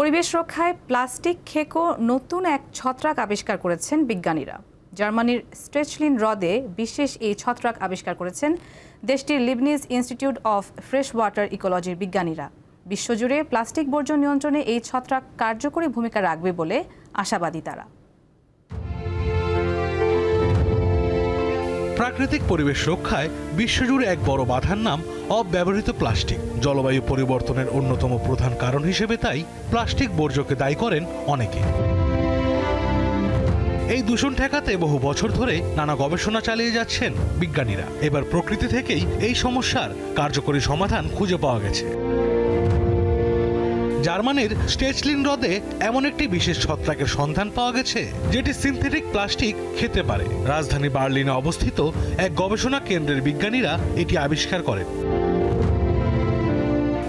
পরিবেশ রক্ষায় প্লাস্টিক খেকো নতুন এক ছত্রাক আবিষ্কার করেছেন বিজ্ঞানীরা। জার্মানির স্ট্রেচলিন হ্রদে বিশেষ এই ছত্রাক আবিষ্কার করেছেন দেশটির Leibniz institute of fresh water ইকোলজির বিজ্ঞানীরা। বিশ্বজুড়ে প্লাস্টিক বর্জন নিয়ন্ত্রণে এই ছত্রাক কার্যকরী ভূমিকা রাখবে বলে আশাবাদী তারা। প্রাকৃতিক পরিবেশ রক্ষায় বিশ্বজুড়ে এক বড় বাধার নাম অব্যবহৃত প্লাস্টিক। জলবায়ু পরিবর্তনের অন্যতম প্রধান কারণ হিসেবে তাই প্লাস্টিক বর্জ্যকে দায়ী করেন অনেকে। এই দূষণ ঠেকাতে বহু বছর ধরে নানা গবেষণা চালিয়ে যাচ্ছেন বিজ্ঞানীরা। এবার প্রকৃতি থেকেই এই সমস্যার কার্যকরী সমাধান খুঁজে পাওয়া গেছে। জার্মানির স্টেচলিন হ্রদে এমন একটি বিশেষ ছত্রাকের সন্ধান পাওয়া গেছে, যেটি সিনথেটিক প্লাস্টিক খেতে পারে। রাজধানী বার্লিনে অবস্থিত এক গবেষণা কেন্দ্রের বিজ্ঞানীরা এটি আবিষ্কার করেন।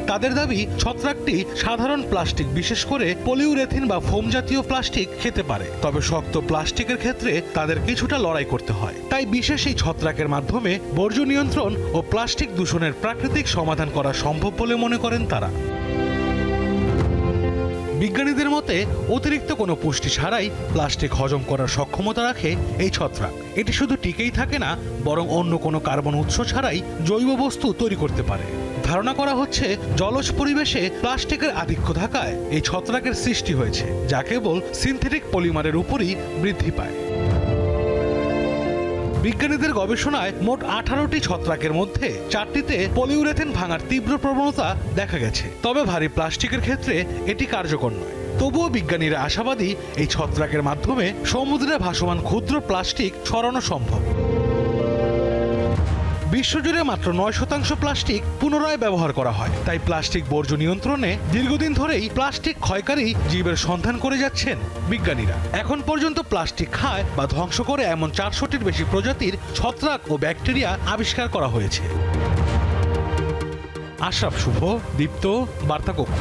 তাদের দাবি, ছত্রাকটি সাধারণ প্লাস্টিক, বিশেষ করে পলিউরেথিন বা ফোম জাতীয় প্লাস্টিক খেতে পারে। তবে শক্ত প্লাস্টিকের ক্ষেত্রে তাদের কিছুটা লড়াই করতে হয়। তাই বিশেষ এই ছত্রাকের মাধ্যমে বর্জ্য নিয়ন্ত্রণ ও প্লাস্টিক দূষণের প্রাকৃতিক সমাধান করা সম্ভব বলে মনে করেন তারা। বিজ্ঞানীদের মতে, অতিরিক্ত কোনো পুষ্টি ছাড়াই প্লাস্টিক হজম করার সক্ষমতা রাখে এই ছত্রাক। এটি শুধু টিকেই থাকে না, বরং অন্য কোনো কার্বন উৎস ছাড়াই জৈব বস্তু তৈরি করতে পারে। ধারণা করা হচ্ছে, জলজ পরিবেশে প্লাস্টিকের আধিক্য থাকায় এই ছত্রাকের সৃষ্টি হয়েছে, যা কেবল সিনথেটিক পলিমারের উপরই বৃদ্ধি পায়। বিজ্ঞানীদের গবেষণায় মোট আঠারোটি ছত্রাকের মধ্যে চারটিতে পলিউরেথেন ভাঙার তীব্র প্রবণতা দেখা গেছে। তবে ভারী প্লাস্টিকের ক্ষেত্রে এটি কার্যকর নয়। তবুও বিজ্ঞানীরা আশাবাদী এই ছত্রাকের মাধ্যমে সমুদ্রে ভাসমান ক্ষুদ্র প্লাস্টিক ছড়ানো সম্ভব। বিশ্বজুড়ে মাত্র নয় শতাংশ প্লাস্টিক পুনরায় ব্যবহার করা হয়। তাই প্লাস্টিক বর্জ্য নিয়ন্ত্রণে দীর্ঘদিন ধরেই প্লাস্টিক ক্ষয়কারী জীবের সন্ধান করে যাচ্ছেন বিজ্ঞানীরা। এখন পর্যন্ত প্লাস্টিক খায় বা ধ্বংস করে এমন চারশোটির বেশি প্রজাতির ছত্রাক ও ব্যাকটেরিয়া আবিষ্কার করা হয়েছে। আশরাফ শুভ, দীপ্ত বার্তা কক্ষ